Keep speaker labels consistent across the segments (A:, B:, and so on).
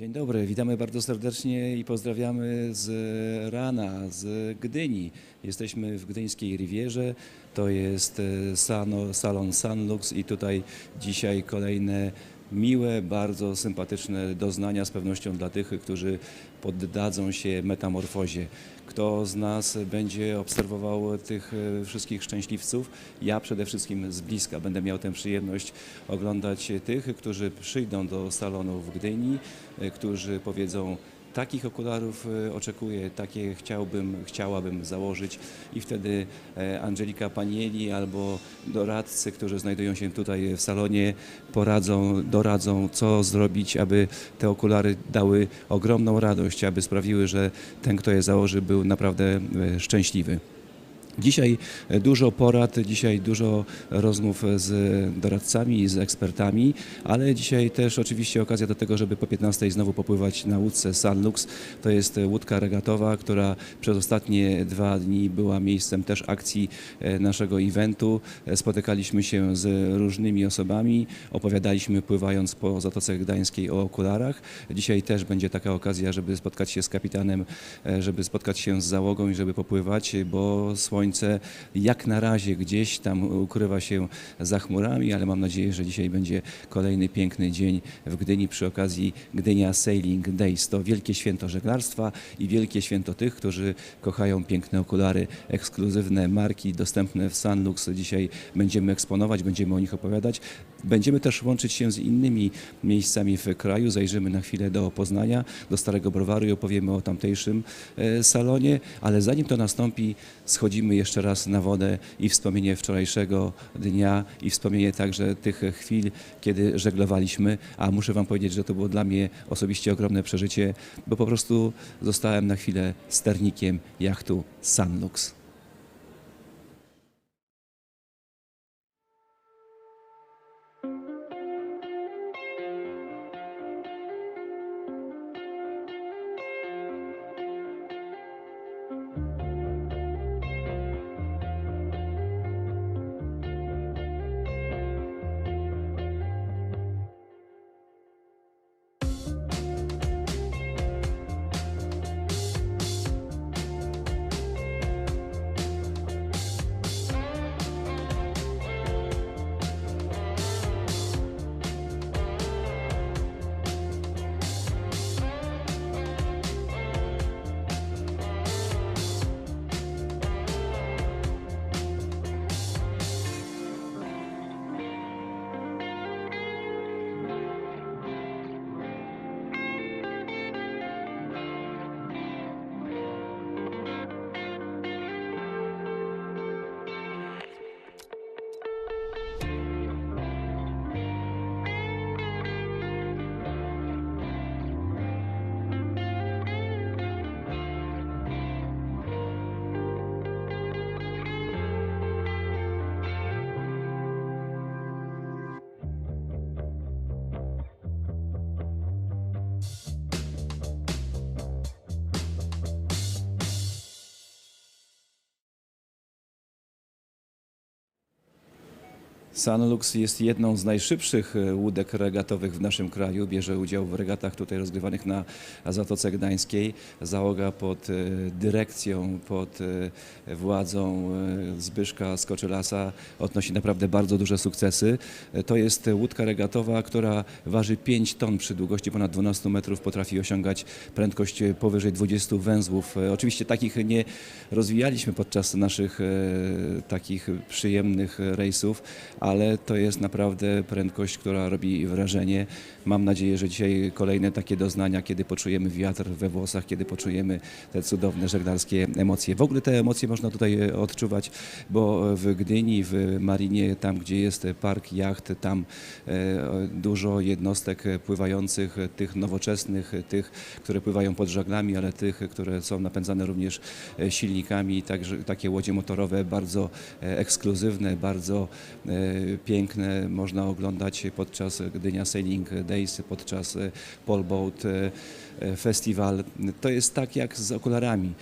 A: Dzień dobry, witamy bardzo serdecznie i pozdrawiamy z rana, z Gdyni. Jesteśmy w gdyńskiej Rivierze, to jest e, salon Sunlux i tutaj dzisiaj kolejne miłe, bardzo sympatyczne doznania z pewnością dla tych, którzy poddadzą się metamorfozie. Kto z nas będzie obserwował tych e, wszystkich szczęśliwców? Ja przede wszystkim z bliska będę miał tę przyjemność oglądać tych, którzy przyjdą do salonu w Gdyni, e, którzy powiedzą takich okularów e, oczekuję, takie chciałbym, chciałabym założyć i wtedy e, Angelika Panieli albo doradcy, którzy znajdują się tutaj w salonie poradzą, doradzą co zrobić, aby te okulary dały ogromną radość, aby sprawiły, że ten, kto je założy był naprawdę e, szczęśliwy. Dzisiaj dużo porad, dzisiaj dużo rozmów z doradcami, z ekspertami, ale dzisiaj też oczywiście okazja do tego, żeby po 15 znowu popływać na łódce Sunlux. To jest łódka regatowa, która przez ostatnie dwa dni była miejscem też akcji e, naszego eventu. Spotykaliśmy się z różnymi osobami, opowiadaliśmy pływając po Zatoce Gdańskiej o okularach. Dzisiaj też będzie taka okazja, żeby spotkać się z kapitanem, e, żeby spotkać się z załogą i żeby popływać, bo słońce jak na razie gdzieś tam ukrywa się za chmurami, ale mam nadzieję, że dzisiaj będzie kolejny piękny dzień w Gdyni przy okazji Gdynia Sailing Days. To wielkie święto żeglarstwa i wielkie święto tych, którzy kochają piękne okulary, ekskluzywne marki dostępne w Sunlux. Dzisiaj będziemy eksponować, będziemy o nich opowiadać. Będziemy też łączyć się z innymi miejscami w kraju. Zajrzymy na chwilę do Poznania, do Starego Browaru i opowiemy o tamtejszym e, salonie, ale zanim to nastąpi, schodzimy jeszcze raz na wodę i wspomnienie wczorajszego dnia i wspomnienie także tych chwil, kiedy żeglowaliśmy, a muszę Wam powiedzieć, że to było dla mnie osobiście ogromne przeżycie, bo po prostu zostałem na chwilę sternikiem jachtu Sunlux. Sunlux jest jedną z najszybszych e, łódek regatowych w naszym kraju. Bierze udział w regatach tutaj rozgrywanych na Zatoce Gdańskiej. Załoga pod e, dyrekcją, pod e, władzą Zbyszka Skoczylasa odnosi naprawdę bardzo duże sukcesy. To jest łódka regatowa, która waży 5 ton przy długości ponad 12 metrów, potrafi osiągać prędkość powyżej 20 węzłów. Oczywiście takich nie rozwijaliśmy podczas naszych takich przyjemnych rejsów, ale to jest naprawdę prędkość, która robi wrażenie. Mam nadzieję, że dzisiaj kolejne takie doznania, kiedy poczujemy wiatr we włosach, kiedy poczujemy te cudowne żeglarskie emocje. W ogóle te emocje można tutaj e, odczuwać, bo w Gdyni, w Marinie, tam gdzie jest park jacht, tam e, dużo jednostek pływających, tych nowoczesnych, tych, które pływają pod żaglami, ale tych, które są napędzane również e, silnikami, także takie łodzie motorowe bardzo ekskluzywne, bardzo piękne można oglądać podczas Gdynia Sailing Days, podczas e, Polboat e, e, Festival. To jest tak jak z okularami.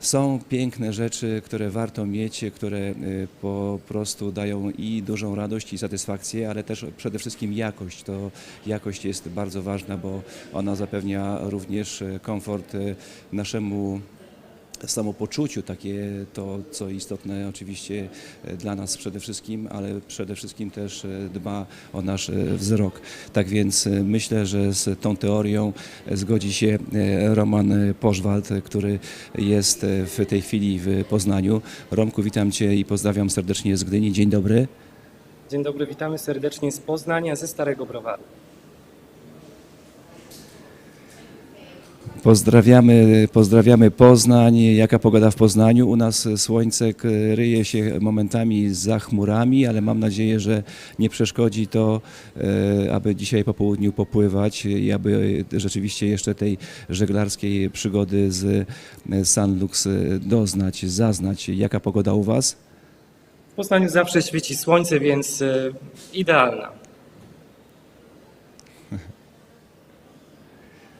A: Są piękne rzeczy, które warto mieć, które y, po prostu dają i dużą radość i satysfakcję, ale też przede wszystkim jakość. To jakość jest bardzo ważna, bo ona zapewnia również y, komfort naszemu samopoczuciu, takie to, co istotne oczywiście e, dla nas przede wszystkim, ale przede wszystkim też e, dba o nasz e, wzrok. Tak więc myślę, że z tą teorią zgodzi się Roman Pożwald, który jest w tej chwili w Poznaniu. Romku, witam Cię i pozdrawiam serdecznie z Gdyni. Dzień dobry.
B: Dzień dobry, witamy serdecznie z Poznania, ze Starego Browaru.
A: Pozdrawiamy, pozdrawiamy Poznań. Jaka pogoda w Poznaniu? U nas słońce k- ryje się momentami za chmurami, ale mam nadzieję, że nie przeszkodzi to, e, aby dzisiaj po południu popływać i aby rzeczywiście jeszcze tej żeglarskiej przygody z e, Sanlux e, doznać, zaznać. Jaka pogoda u Was?
B: W Poznaniu zawsze świeci słońce, więc e, idealna.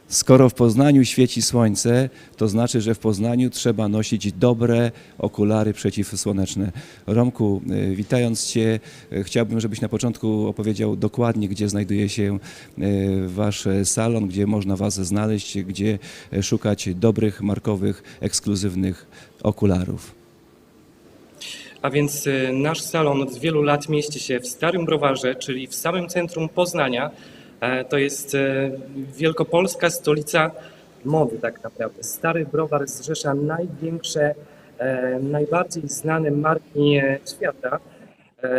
A: Skoro w Poznaniu świeci słońce, to znaczy, że w Poznaniu trzeba nosić dobre okulary przeciwsłoneczne. Romku, y, witając Cię, y, chciałbym, żebyś na początku opowiedział dokładnie, gdzie znajduje się y, Wasz salon, gdzie można Was znaleźć, gdzie szukać dobrych, markowych, ekskluzywnych okularów.
B: A więc nasz salon od wielu lat mieści się w Starym Browarze, czyli w samym centrum Poznania. E, To jest e, wielkopolska stolica mody tak naprawdę. Stary Browar zrzesza największe, e, najbardziej znane marki świata.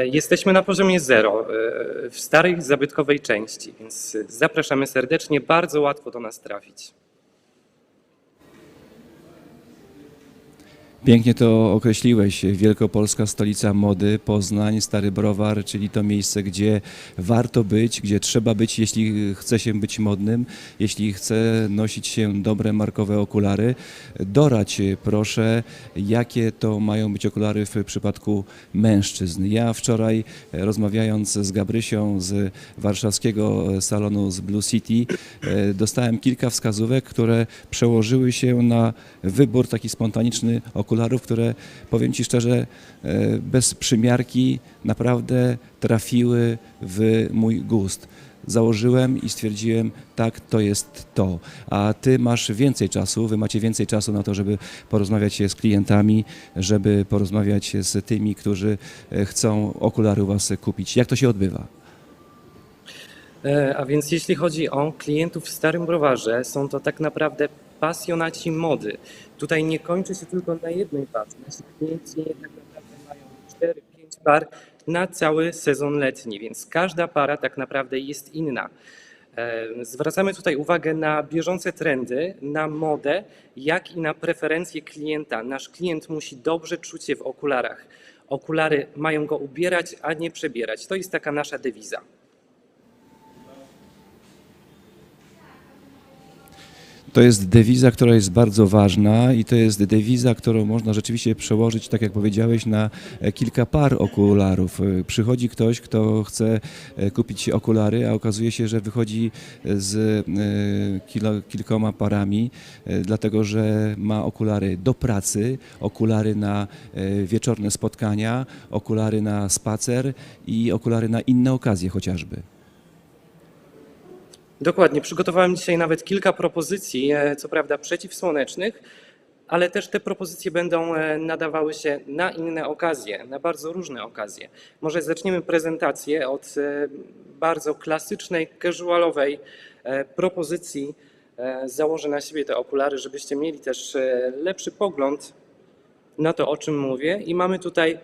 B: Jesteśmy na poziomie zero w starej zabytkowej części, więc zapraszamy serdecznie. Bardzo łatwo do nas trafić.
A: Pięknie to określiłeś. Wielkopolska stolica mody, Poznań, Stary Browar, czyli to miejsce, gdzie warto być, gdzie trzeba być, jeśli chce się być modnym, jeśli chce nosić się dobre markowe okulary. Dorać proszę, jakie to mają być okulary w przypadku mężczyzn. Ja wczoraj e, rozmawiając z Gabrysią z warszawskiego salonu z Blue City, e, dostałem kilka wskazówek, które przełożyły się na wybór taki spontaniczny okularów, które powiem Ci szczerze, e, bez przymiarki naprawdę trafiły w mój gust. Założyłem i stwierdziłem, tak, to jest to. A Ty masz więcej czasu, Wy macie więcej czasu na to, żeby porozmawiać z klientami, żeby porozmawiać z tymi, którzy e, chcą okulary u Was kupić. Jak to się odbywa?
B: E, A więc jeśli chodzi o klientów w Starym Browarze, są to tak naprawdę pasjonaci mody. Tutaj nie kończy się tylko na jednej parze. Nasi klienci tak naprawdę mają 4-5 par na cały sezon letni, więc każda para tak naprawdę jest inna. E, Zwracamy tutaj uwagę na bieżące trendy, na modę, jak i na preferencje klienta. Nasz klient musi dobrze czuć się w okularach. Okulary mają go ubierać, a nie przebierać. To jest taka nasza dewiza.
A: To jest dewiza, która jest bardzo ważna i to jest dewiza, którą można rzeczywiście przełożyć, tak jak powiedziałeś, na e, kilka par okularów. E, Przychodzi ktoś, kto chce e, kupić okulary, a okazuje się, że wychodzi z kilkoma parami, dlatego że ma okulary do pracy, okulary na wieczorne spotkania, okulary na spacer i okulary na inne okazje chociażby.
B: Dokładnie. Przygotowałem dzisiaj nawet kilka propozycji, e, co prawda przeciwsłonecznych, ale też te propozycje będą e, nadawały się na inne okazje, na bardzo różne okazje. Może zaczniemy prezentację od e, bardzo klasycznej, casualowej propozycji. Założę na siebie te okulary, żebyście mieli też lepszy pogląd na to, o czym mówię. I mamy tutaj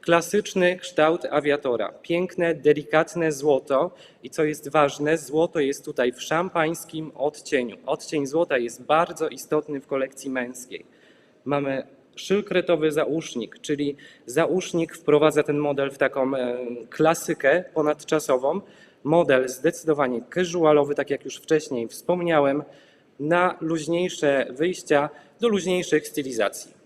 B: klasyczny kształt awiatora. Piękne, delikatne złoto i co jest ważne, złoto jest tutaj w szampańskim odcieniu. Odcień złota jest bardzo istotny w kolekcji męskiej. Mamy szylkretowy zausznik, czyli zausznik wprowadza ten model w taką e, klasykę ponadczasową. Model zdecydowanie casualowy, tak jak już wcześniej wspomniałem, na luźniejsze wyjścia, do luźniejszych stylizacji.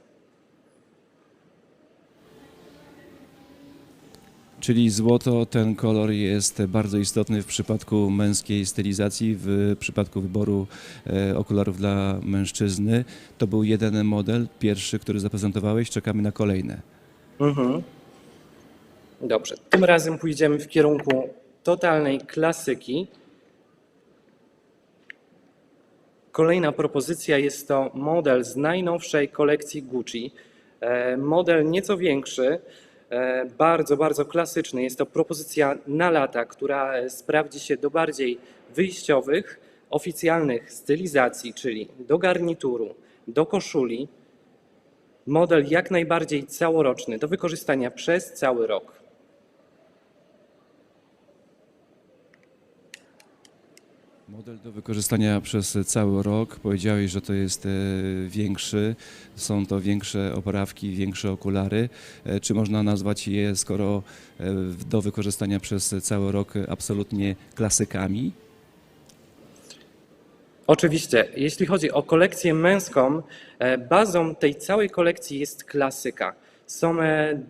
A: Czyli złoto, ten kolor jest bardzo istotny w przypadku męskiej stylizacji, w przypadku wyboru e, okularów dla mężczyzny. To był jeden model, pierwszy, który zaprezentowałeś, czekamy na kolejne.
B: Mhm. Dobrze. Tym razem pójdziemy w kierunku totalnej klasyki. Kolejna propozycja jest to model z najnowszej kolekcji Gucci. E, Model nieco większy, bardzo, bardzo klasyczny. Jest to propozycja na lata, która e, sprawdzi się do bardziej wyjściowych, oficjalnych stylizacji, czyli do garnituru, do koszuli, Model jak najbardziej całoroczny, do wykorzystania przez cały rok.
A: Model do wykorzystania przez cały rok. Powiedziałeś, że to jest e, większy, są to większe oprawki, większe okulary. E, Czy można nazwać je, skoro e, do wykorzystania przez cały rok, absolutnie klasykami?
B: Oczywiście, jeśli chodzi o kolekcję męską, bazą tej całej kolekcji jest klasyka. Są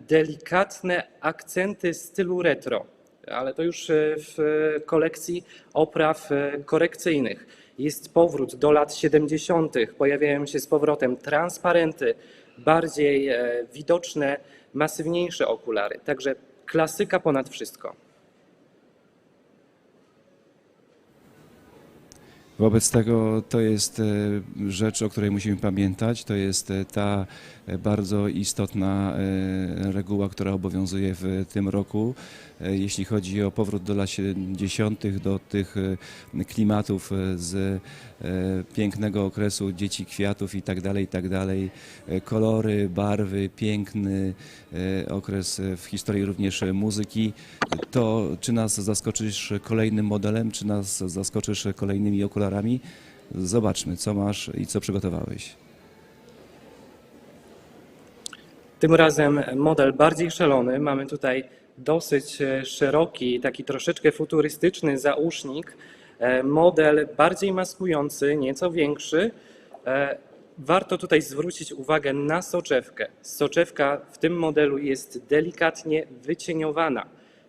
B: delikatne akcenty stylu retro, ale to już e, w e, kolekcji opraw e, korekcyjnych. Jest powrót do lat 70., pojawiają się z powrotem transparenty, bardziej widoczne, masywniejsze okulary. Także klasyka ponad wszystko.
A: Wobec tego to jest rzecz, o której musimy pamiętać. To jest ta bardzo istotna reguła, która obowiązuje w tym roku. E, Jeśli chodzi o powrót do lat 70., do tych e, klimatów e, z pięknego okresu dzieci kwiatów i tak dalej, i tak dalej. Kolory, barwy, piękny okres w historii również muzyki. To czy nas zaskoczysz kolejnym modelem, czy nas zaskoczysz kolejnymi okularami? Zobaczmy, co masz i co przygotowałeś.
B: Tym razem model bardziej szalony. Mamy tutaj dosyć e, szeroki, taki troszeczkę futurystyczny zausznik. E, Model bardziej maskujący, nieco większy. E, Warto tutaj zwrócić uwagę na soczewkę. Soczewka w tym modelu jest delikatnie wycieniowana.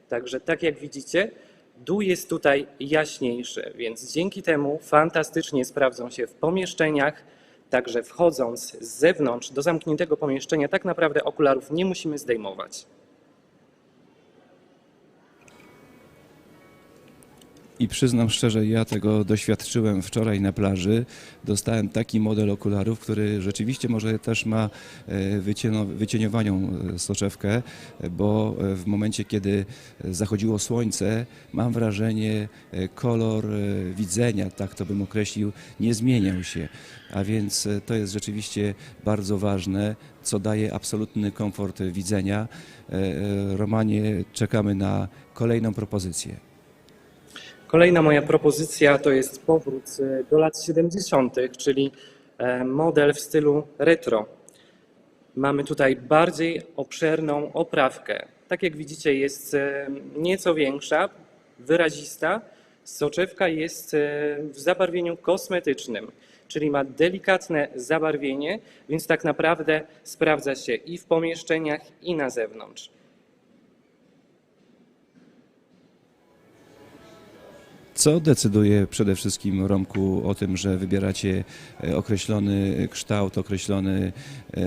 B: Także tak jak widzicie, dół jest tutaj jaśniejszy, więc dzięki temu fantastycznie sprawdzą się w pomieszczeniach. Także wchodząc z zewnątrz do zamkniętego pomieszczenia, tak naprawdę okularów nie musimy zdejmować.
A: I przyznam szczerze, ja tego doświadczyłem wczoraj na plaży. Dostałem taki model okularów, który rzeczywiście może też ma e, wycieniowaną e, soczewkę, bo e, w momencie, kiedy zachodziło słońce, mam wrażenie, kolor widzenia, tak to bym określił, nie zmieniał się. A więc to jest rzeczywiście bardzo ważne, co daje absolutny komfort widzenia. Romanie, czekamy na kolejną propozycję.
B: Kolejna moja propozycja to jest powrót e, do lat 70., czyli e, model w stylu retro. Mamy tutaj bardziej obszerną oprawkę. Tak jak widzicie, jest e, nieco większa, wyrazista. Soczewka jest w zabarwieniu kosmetycznym, czyli ma delikatne zabarwienie, więc tak naprawdę sprawdza się i w pomieszczeniach, i na zewnątrz.
A: Co decyduje przede wszystkim, Romku, o tym, że wybieracie e, określony kształt, określony e,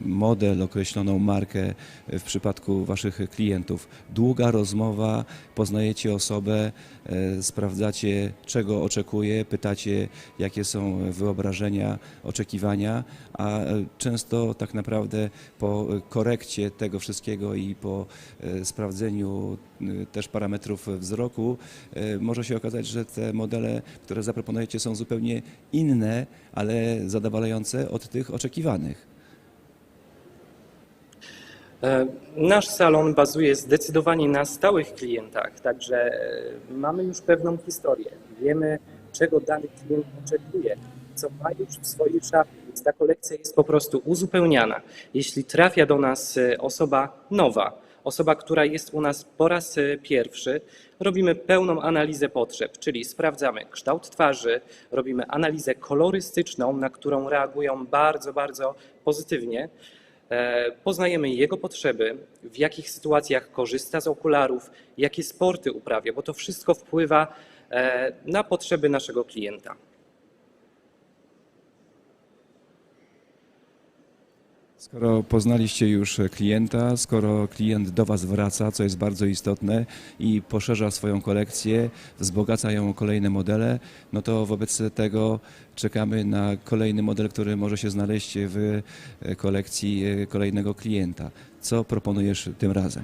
A: model, określoną markę w przypadku Waszych klientów? Długa rozmowa, poznajecie osobę, e, sprawdzacie, czego oczekuje, pytacie, jakie są wyobrażenia, oczekiwania, a e, często tak naprawdę po korekcie tego wszystkiego i po e, sprawdzeniu e, też parametrów wzroku, e, może się okazać, że te modele, które zaproponujecie, są zupełnie inne, ale zadowalające od tych oczekiwanych.
B: E, Nasz salon bazuje zdecydowanie na stałych klientach, także e, mamy już pewną historię. Wiemy, czego dany klient oczekuje, co ma już w swojej szafie, więc ta kolekcja jest po prostu uzupełniana. Jeśli trafia do nas e, osoba nowa, osoba, która jest u nas po raz e, pierwszy, robimy pełną analizę potrzeb, czyli sprawdzamy kształt twarzy, robimy analizę kolorystyczną, na którą reagują bardzo, bardzo pozytywnie. e, poznajemy jego potrzeby, w jakich sytuacjach korzysta z okularów, jakie sporty uprawia, bo to wszystko wpływa e, na potrzeby naszego klienta.
A: Skoro poznaliście już klienta, skoro klient do Was wraca, co jest bardzo istotne i poszerza swoją kolekcję, wzbogaca ją o kolejne modele, no to wobec tego czekamy na kolejny model, który może się znaleźć w kolekcji kolejnego klienta. Co proponujesz tym razem?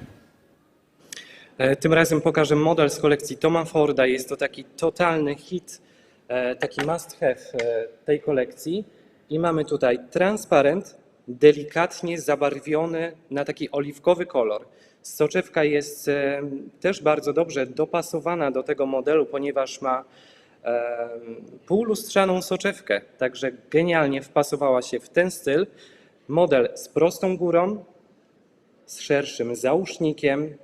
B: E, Tym razem pokażę model z kolekcji Toma Forda. Jest to taki totalny hit, e, taki must have e, tej kolekcji. I mamy tutaj transparent, delikatnie zabarwiony na taki oliwkowy kolor. Soczewka jest e, też bardzo dobrze dopasowana do tego modelu, ponieważ ma e, półlustrzaną soczewkę, także genialnie wpasowała się w ten styl. Model z prostą górą, z szerszym załóżnikiem.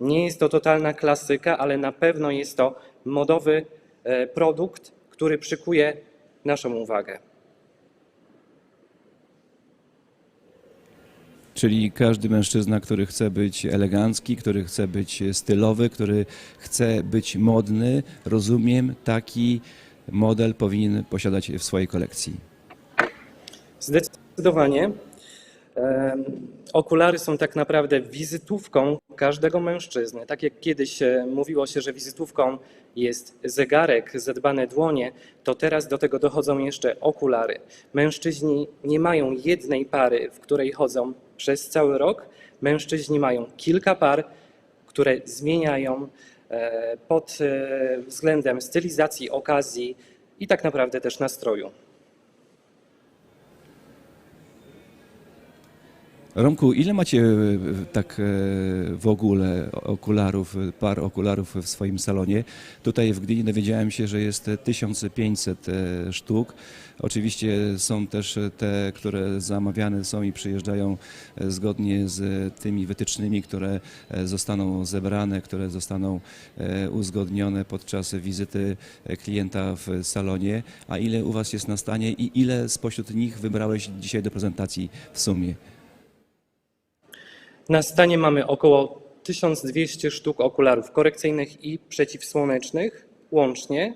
B: Nie jest to totalna klasyka, ale na pewno jest to modowy e, produkt, który przykuje naszą uwagę.
A: Czyli każdy mężczyzna, który chce być elegancki, który chce być stylowy, który chce być modny, rozumiem, taki model powinien posiadać w swojej kolekcji.
B: Zdecydowanie. Okulary są tak naprawdę wizytówką każdego mężczyzny. Tak jak kiedyś e, mówiło się, że wizytówką jest zegarek, zadbane dłonie, to teraz do tego dochodzą jeszcze okulary. Mężczyźni nie mają jednej pary, w której chodzą przez cały rok. Mężczyźni mają kilka par, które zmieniają e, pod e, względem stylizacji, okazji i tak naprawdę też nastroju.
A: Romku, ile macie e, tak e, w ogóle okularów, e, par okularów w swoim salonie? Tutaj w Gdyni dowiedziałem się, że jest 1500 e, sztuk. Oczywiście są też te, które zamawiane są i przyjeżdżają e, zgodnie z tymi wytycznymi, które e, zostaną zebrane, które zostaną e, uzgodnione podczas wizyty e, klienta w salonie. A ile u Was jest na stanie i ile spośród nich wybrałeś dzisiaj do prezentacji w sumie?
B: Na stanie mamy około 1200 sztuk okularów korekcyjnych i przeciwsłonecznych łącznie.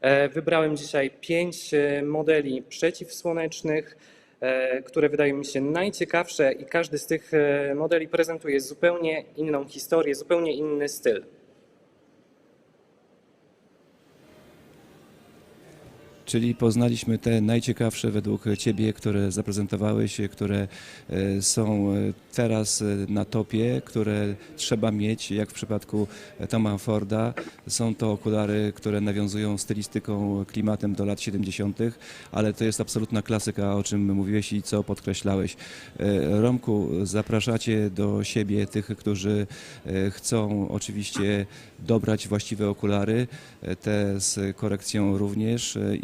B: E, Wybrałem dzisiaj pięć e, modeli przeciwsłonecznych, e, które wydają mi się najciekawsze i każdy z tych modeli prezentuje zupełnie inną historię, zupełnie inny styl.
A: Czyli poznaliśmy te najciekawsze według Ciebie, które zaprezentowałeś, które e, są e, teraz e, na topie, które trzeba mieć, jak w przypadku Toma Forda. Są to okulary, które nawiązują stylistyką, klimatem do lat 70., ale to jest absolutna klasyka, o czym mówiłeś i co podkreślałeś. Romku, zapraszacie do siebie tych, którzy chcą oczywiście dobrać właściwe okulary, te z korekcją również e,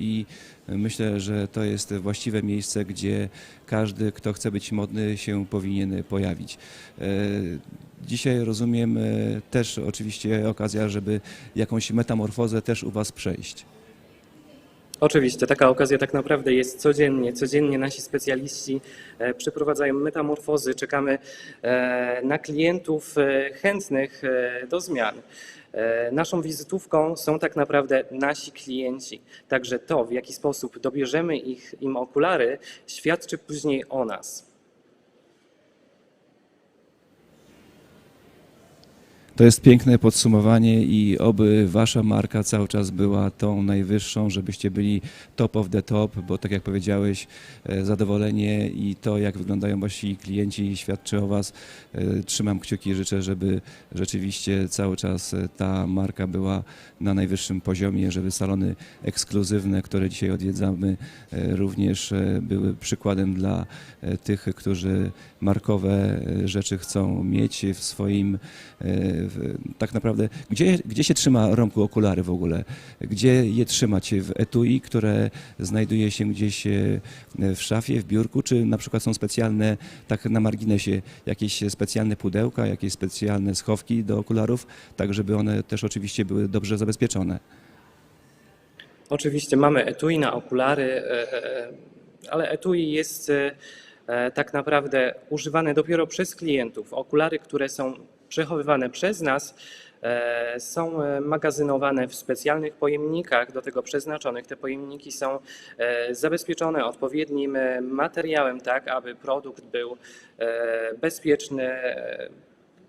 A: myślę, że to jest właściwe miejsce, gdzie każdy, kto chce być modny, się powinien pojawić. E, Dzisiaj rozumiem e, też oczywiście okazja, żeby jakąś metamorfozę też u Was przejść.
B: Oczywiście, taka okazja tak naprawdę jest codziennie. Codziennie nasi specjaliści e, przeprowadzają metamorfozy, czekamy na klientów chętnych do zmian. E, Naszą wizytówką są tak naprawdę nasi klienci. Także to, w jaki sposób dobierzemy ich, im okulary, świadczy później o nas.
A: To jest piękne podsumowanie i oby wasza marka cały czas była tą najwyższą, żebyście byli top of the top, bo tak jak powiedziałeś, e, zadowolenie i to, jak wyglądają wasi klienci świadczy o was. E, Trzymam kciuki, życzę, żeby rzeczywiście cały czas e, ta marka była na najwyższym poziomie, żeby salony ekskluzywne, które dzisiaj odwiedzamy, również były przykładem dla tych, którzy markowe e, rzeczy chcą mieć w swoim e, w, tak naprawdę, gdzie, gdzie się trzyma Romku okulary w ogóle? Gdzie je trzymać? W etui, które znajduje się gdzieś e, w szafie, w biurku, czy na przykład są specjalne, tak na marginesie, jakieś specjalne pudełka, jakieś specjalne schowki do okularów, tak żeby one też oczywiście były dobrze zabezpieczone?
B: Oczywiście mamy etui na okulary, ale etui jest tak naprawdę używane dopiero przez klientów. Okulary, które są przechowywane przez nas, e, są e, magazynowane w specjalnych pojemnikach, do tego przeznaczonych. Te pojemniki są e, zabezpieczone odpowiednim e, materiałem, tak aby produkt był e, bezpieczny e,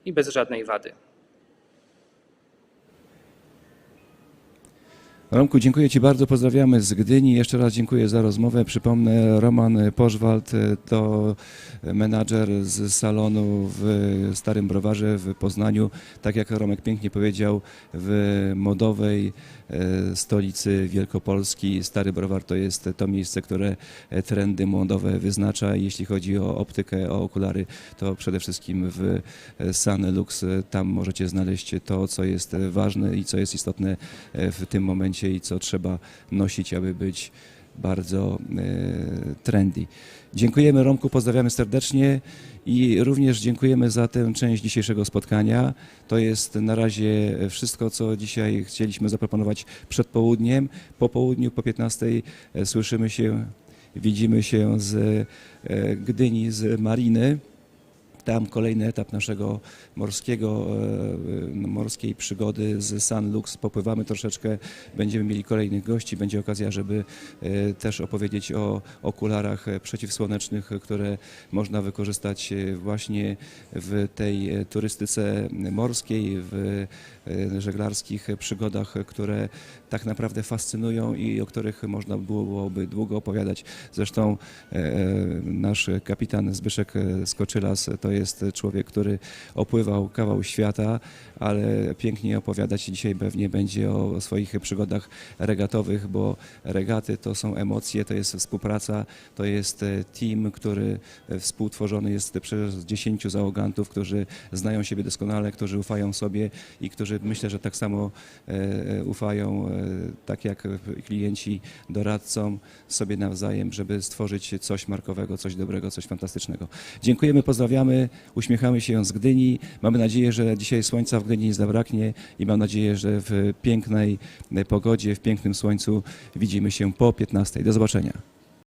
B: i bez żadnej wady.
A: Romku, dziękuję Ci bardzo, pozdrawiamy z Gdyni. Jeszcze raz dziękuję za rozmowę. Przypomnę, Roman Pożwald e, to menadżer z salonu w Starym Browarze w Poznaniu. Tak jak Romek pięknie powiedział, w modowej stolicy Wielkopolski. Stary Browar to jest to miejsce, które e, trendy modowe wyznacza. Jeśli chodzi o optykę, o okulary, to przede wszystkim w e, Sanlux. E, Tam możecie znaleźć to, co jest e, ważne i co jest istotne e, w tym momencie i co trzeba nosić, aby być bardzo e, trendy. Dziękujemy Romku, pozdrawiamy serdecznie i również dziękujemy za tę część dzisiejszego spotkania. To jest na razie wszystko, co dzisiaj chcieliśmy zaproponować przed południem. Po południu, po 15 e, słyszymy się, widzimy się z e, Gdyni, z Mariny. Tam kolejny etap naszego morskiego, e, morskiej przygody z San Lux. Popływamy troszeczkę, będziemy mieli kolejnych gości. Będzie okazja, żeby e, też opowiedzieć o okularach przeciwsłonecznych, które można wykorzystać e, właśnie w tej turystyce morskiej, w żeglarskich przygodach, które tak naprawdę fascynują i o których można byłoby długo opowiadać. Zresztą nasz kapitan Zbyszek Skoczylas to jest człowiek, który opływał kawał świata, ale pięknie opowiadać dzisiaj pewnie będzie o swoich przygodach regatowych, bo regaty to są emocje, to jest współpraca, to jest e, team, który e, współtworzony jest przez 10 załogantów, którzy znają siebie doskonale, którzy ufają sobie i którzy myślę, że tak samo e, ufają, tak jak klienci doradcom sobie nawzajem, żeby stworzyć coś markowego, coś dobrego, coś fantastycznego. Dziękujemy, pozdrawiamy, uśmiechamy się z Gdyni. Mamy nadzieję, że dzisiaj słońca w Gdyni nie zabraknie i mam nadzieję, że w pięknej pogodzie, w pięknym słońcu widzimy się po 15. Do zobaczenia.